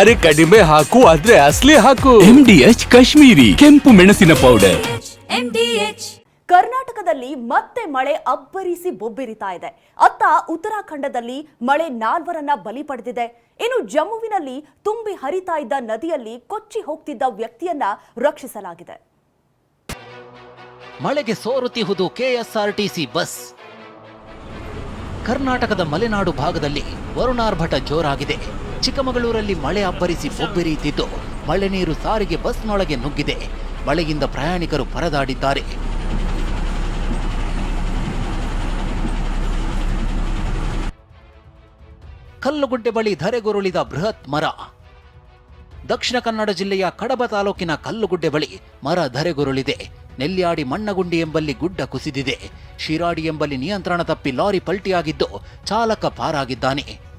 ಅರೆ ಕಡಿಮೆ ಹಾಕು ಆದ್ರೆ ಅಸ್ಲಿ ಹಾಕು. ಎಂ ಡಿ ಎಚ್ ಕಾಶ್ಮೀರಿ ಕೆಂಪು ಮೆಣಸಿನ ಪೌಡರ್ ಕರ್ನಾಟಕದಲ್ಲಿ ಮತ್ತೆ ಮಳೆ ಅಬ್ಬರಿಸಿ ಬೊಬ್ಬಿರಿತಾ ಇದೆ. ಅತ್ತ ಉತ್ತರಾಖಂಡದಲ್ಲಿ ಮಳೆ ನಾಲ್ವರನ್ನ ಬಲಿ ಪಡೆದಿದೆ. ಇನ್ನು ಜಮ್ಮುವಿನಲ್ಲಿ ತುಂಬಿ ಹರಿತಾ ಇದ್ದ ನದಿಯಲ್ಲಿ ಕೊಚ್ಚಿ ಹೋಗ್ತಿದ್ದ ವ್ಯಕ್ತಿಯನ್ನ ರಕ್ಷಿಸಲಾಗಿದೆ. ಮಳೆಗೆ ಸೋರುತ್ತಿಹುದು ಕೆಎಸ್ಆರ್ಟಿಸಿ ಬಸ್. ಕರ್ನಾಟಕದ ಮಲೆನಾಡು ಭಾಗದಲ್ಲಿ ವರುಣಾರ್ಭಟ ಜೋರಾಗಿದೆ. ಚಿಕ್ಕಮಗಳೂರಲ್ಲಿ ಮಳೆ ಅಬ್ಬರಿಸಿ ಬೊಬ್ಬೆರಿಯುತ್ತಿದ್ದು ಮಳೆ ನೀರು ಸಾರಿಗೆ ಬಸ್ನೊಳಗೆ ನುಗ್ಗಿದೆ. ಮಳೆಯಿಂದ ಪ್ರಯಾಣಿಕರು ಪರದಾಡಿದ್ದಾರೆ. ಕಲ್ಲುಗುಡ್ಡೆ ಬಳಿ ಧರೆಗುರುಳಿದ ಬೃಹತ್ ಮರ. ದಕ್ಷಿಣ ಕನ್ನಡ ಜಿಲ್ಲೆಯ ಕಡಬ ತಾಲೂಕಿನ ಕಲ್ಲುಗುಡ್ಡೆ ಬಳಿ ಮರ ಧರೆಗುರುಳಿದೆ. ನೆಲ್ಯಾಡಿ ಮಣ್ಣಗುಂಡಿ ಎಂಬಲ್ಲಿ ಗುಡ್ಡ ಕುಸಿದಿದೆ. ಶಿರಾಡಿ ಎಂಬಲ್ಲಿ ನಿಯಂತ್ರಣ ತಪ್ಪಿ ಲಾರಿ ಪಲ್ಟಿಯಾಗಿದ್ದು ಚಾಲಕ ಪಾರಾಗಿದ್ದಾನೆ.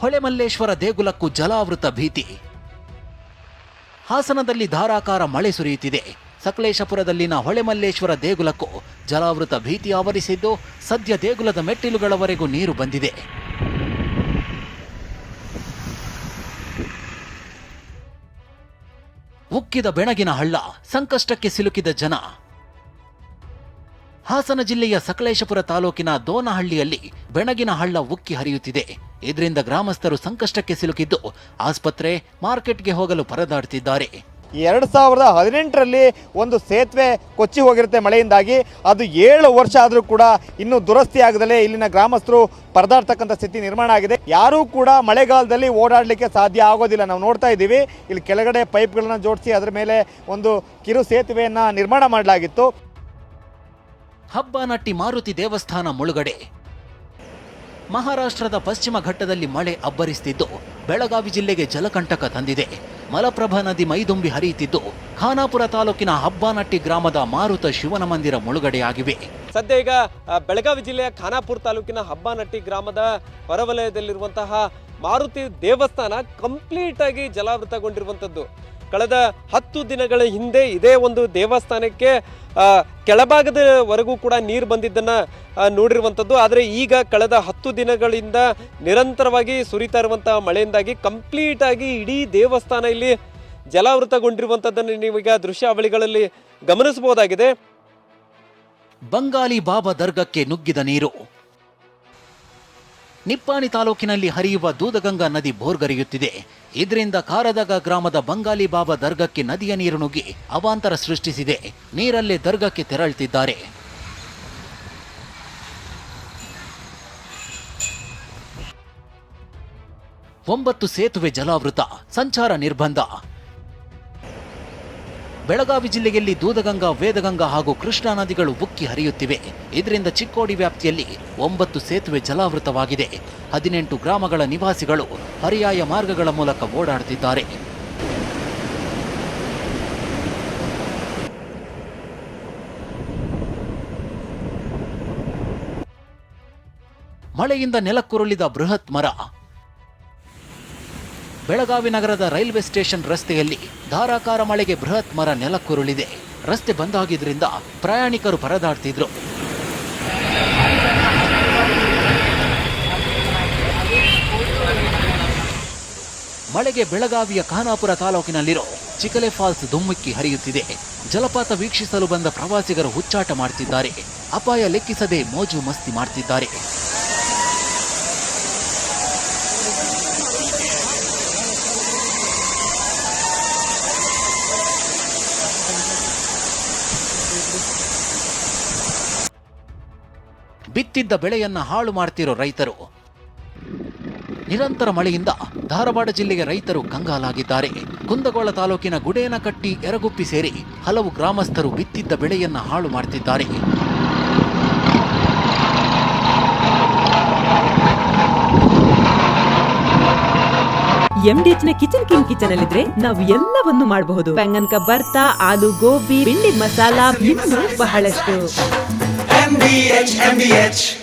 ಹೊಳೆಮಲ್ಲೇಶ್ವರ ದೇಗುಲಕ್ಕೂ ಜಲಾವೃತ ಭೀತಿ. ಹಾಸನದಲ್ಲಿ ಧಾರಾಕಾರ ಮಳೆ ಸುರಿಯುತ್ತಿದೆ. ಸಕಲೇಶಪುರದಲ್ಲಿನ ಹೊಳೆಮಲ್ಲೇಶ್ವರ ದೇಗುಲಕ್ಕೂ ಜಲಾವೃತ ಭೀತಿ ಆವರಿಸಿದ್ದು, ಸದ್ಯ ದೇಗುಲದ ಮೆಟ್ಟಿಲುಗಳವರೆಗೂ ನೀರು ಬಂದಿದೆ. ಉಕ್ಕಿದ ಬೆಣಗಿನ ಹಳ್ಳ, ಸಂಕಷ್ಟಕ್ಕೆ ಸಿಲುಕಿದ ಜನ. ಹಾಸನ ಜಿಲ್ಲೆಯ ಸಕಲೇಶಪುರ ತಾಲೂಕಿನ ದೋನಹಳ್ಳಿಯಲ್ಲಿ ಬೆಣಗಿನ ಹಳ್ಳ ಉಕ್ಕಿ ಹರಿಯುತ್ತಿದೆ. ಇದರಿಂದ ಗ್ರಾಮಸ್ಥರು ಸಂಕಷ್ಟಕ್ಕೆ ಸಿಲುಕಿದ್ದು ಆಸ್ಪತ್ರೆ ಮಾರ್ಕೆಟ್ಗೆ ಹೋಗಲು ಪರದಾಡುತ್ತಿದ್ದಾರೆ ಎರಡು ಸಾವಿರದ ಹದಿನೆಂಟರಲ್ಲಿ ಒಂದು ಸೇತುವೆ ಕೊಚ್ಚಿ ಹೋಗಿರುತ್ತೆ ಮಳೆಯಿಂದಾಗಿ. ಅದು ಏಳು ವರ್ಷ ಆದರೂ ಕೂಡ ಇನ್ನೂ ದುರಸ್ತಿ ಆಗದಲ್ಲೇ ಇಲ್ಲಿನ ಗ್ರಾಮಸ್ಥರು ಪರದಾಡ್ತಕ್ಕಂಥ ಸ್ಥಿತಿ ನಿರ್ಮಾಣ ಆಗಿದೆ. ಯಾರೂ ಕೂಡ ಮಳೆಗಾಲದಲ್ಲಿ ಓಡಾಡಲಿಕ್ಕೆ ಸಾಧ್ಯ ಆಗೋದಿಲ್ಲ. ನಾವು ನೋಡ್ತಾ ಇದ್ದೀವಿ. ಇಲ್ಲಿ ಕೆಳಗಡೆ ಪೈಪ್ಗಳನ್ನು ಜೋಡಿಸಿ ಅದರ ಮೇಲೆ ಒಂದು ಕಿರು ಸೇತುವೆಯನ್ನು ನಿರ್ಮಾಣ ಮಾಡಲಾಗಿತ್ತು. ಹಬ್ಬ ನಟ್ಟಿ ಮಾರುತಿ ದೇವಸ್ಥಾನ ಮುಳುಗಡೆ. ಮಹಾರಾಷ್ಟ್ರದ ಪಶ್ಚಿಮ ಘಟ್ಟದಲ್ಲಿ ಮಳೆ ಅಬ್ಬರಿಸುತ್ತಿದ್ದು ಬೆಳಗಾವಿ ಜಿಲ್ಲೆಗೆ ಜಲಕಂಟಕ ತಂದಿದೆ. ಮಲಪ್ರಭಾ ನದಿ ಮೈದುಂಬಿ ಹರಿಯುತ್ತಿದ್ದು. ಖಾನಾಪುರ ತಾಲೂಕಿನ ಹಬ್ಬನಟ್ಟಿ ಗ್ರಾಮದ ಮಾರುತ ಶಿವನ ಮಂದಿರ ಮುಳುಗಡೆಯಾಗಿವೆ. ಸದ್ಯ ಈಗ ಬೆಳಗಾವಿ ಜಿಲ್ಲೆಯ ಖಾನಾಪುರ ತಾಲೂಕಿನ ಹಬ್ಬನಟ್ಟಿ ಗ್ರಾಮದ ಹೊರವಲಯದಲ್ಲಿರುವಂತಹ ಮಾರುತಿ ದೇವಸ್ಥಾನ ಕಂಪ್ಲೀಟ್ ಆಗಿ ಜಲಾವೃತಗೊಂಡಿರುವಂಥದ್ದು. ಕಳೆದ ಹತ್ತು ದಿನಗಳ ಹಿಂದೆ ಇದೇ ಒಂದು ದೇವಸ್ಥಾನಕ್ಕೆ ಕೆಳಭಾಗದವರೆಗೂ ಕೂಡ ನೀರು ಬಂದಿದ್ದನ್ನು ನೋಡಿರುವಂಥದ್ದು ಆದರೆ ಈಗ ಕಳೆದ ಹತ್ತು ದಿನಗಳಿಂದ ನಿರಂತರವಾಗಿ ಸುರಿತಾ ಇರುವಂತಹ ಮಳೆಯಿಂದಾಗಿ ಕಂಪ್ಲೀಟಾಗಿ ಇಡೀ ದೇವಸ್ಥಾನ ಇಲ್ಲಿ ಜಲಾವೃತಗೊಂಡಿರುವಂಥದ್ದನ್ನು ನೀವೀಗ ದೃಶ್ಯಾವಳಿಗಳಲ್ಲಿ ಗಮನಿಸಬಹುದಾಗಿದೆ. ಬಂಗಾಲಿ ಬಾಬಾ ದರ್ಗಕ್ಕೆ ನುಗ್ಗಿದ ನೀರು. ನಿಪ್ಪಾಣಿ ತಾಲೂಕಿನಲ್ಲಿ ಹರಿಯುವ ದೂದಗಂಗಾ ನದಿ ಬೋರ್ಗರಿಯುತ್ತಿದೆ ಇದರಿಂದ ಕಾರದಗ ಗ್ರಾಮದ ಬಂಗಾಲಿ ಬಾಬಾ ದರ್ಗಕ್ಕೆ ನದಿಯ ನೀರು ನುಗ್ಗಿ ಅವಾಂತರ ಸೃಷ್ಟಿಸಿದೆ. ನೀರಲ್ಲೇ ದರ್ಗಕ್ಕೆ ತೆರಳುತ್ತಿದ್ದಾರೆ. ಒಂಬತ್ತು ಸೇತುವೆ ಜಲಾವೃತ, ಸಂಚಾರ ನಿರ್ಬಂಧ. ಬೆಳಗಾವಿ ಜಿಲ್ಲೆಯಲ್ಲಿ ದೂದಗಂಗಾ, ವೇದಗಂಗಾ ಹಾಗೂ ಕೃಷ್ಣಾ ನದಿಗಳು ಉಕ್ಕಿ ಹರಿಯುತ್ತಿವೆ. ಇದರಿಂದ ಚಿಕ್ಕೋಡಿ ವ್ಯಾಪ್ತಿಯಲ್ಲಿ ಒಂಬತ್ತು ಸೇತುವೆ ಜಲಾವೃತವಾಗಿದೆ. ಹದಿನೆಂಟು ಗ್ರಾಮಗಳ ನಿವಾಸಿಗಳು ಪರ್ಯಾಯ ಮಾರ್ಗಗಳ ಮೂಲಕ ಓಡಾಡುತ್ತಿದ್ದಾರೆ. ಮಳೆಯಿಂದ ನೆಲಕ್ಕುರುಳಿದ ಬೃಹತ್ ಮರ. ಬೆಳಗಾವಿ ನಗರದ ರೈಲ್ವೆ ಸ್ಟೇಷನ್ ರಸ್ತೆಯಲ್ಲಿ ಧಾರಾಕಾರ ಮಳೆಗೆ ಬೃಹತ್ ಮರ ನೆಲಕ್ಕುರುಳಿದೆ. ರಸ್ತೆ ಬಂದಾಗಿದ್ರಿಂದ ಪ್ರಯಾಣಿಕರು ಪರದಾಡ್ತಿದ್ರು. ಮಳೆಗೆ ಬೆಳಗಾವಿಯ ಖಾನಾಪುರ ತಾಲೂಕಿನಲ್ಲಿರೋ ಚಿಕಲೆ ಫಾಲ್ಸ್ ಧುಮ್ಮಿಕ್ಕಿ ಹರಿಯುತ್ತಿದೆ. ಜಲಪಾತ ವೀಕ್ಷಿಸಲು ಬಂದ ಪ್ರವಾಸಿಗರು ಹುಚ್ಚಾಟ ಮಾಡ್ತಿದ್ದಾರೆ. ಅಪಾಯ ಲೆಕ್ಕಿಸದೆ ಮೋಜು ಮಸ್ತಿ ಮಾಡ್ತಿದ್ದಾರೆ. ಬಿತ್ತಿದ್ದ ಬೆಳೆಯನ್ನ ಹಾಳು ಮಾಡ್ತಿರೋ ರೈತರು. ನಿರಂತರ ಮಳೆಯಿಂದ ಧಾರವಾಡ ಜಿಲ್ಲೆಯ ರೈತರು ಕಂಗಾಲಾಗಿದ್ದಾರೆ. ಕುಂದಗೋಳ ತಾಲೂಕಿನ ಗುಡೇನಕಟ್ಟಿ ಎರಗುಪ್ಪಿ ಸೇರಿ ಹಲವು ಗ್ರಾಮಸ್ಥರು ಬಿತ್ತಿದ್ದ ಬೆಳೆಯನ್ನ ಹಾಳು ಮಾಡ್ತಿದ್ದಾರೆ. ಎಂಡಿಎಚ್ನ ನ ಕಿಚನ್ ಕಿಂಗ್ ಕಿಚನ್ ಅಲ್ಲಿದ್ರೆ ನಾವು ಎಲ್ಲವನ್ನು ಮಾಡಬಹುದು. ಬೆಂಗನ್ ಕಬ್ಬರ್ತಾ ಆಲೂ ಗೋಬಿ ಬಿಂಡಿ ಮಸಾಲಾ ಇನ್ನು ಬಹಳಷ್ಟು. MVH, MVH.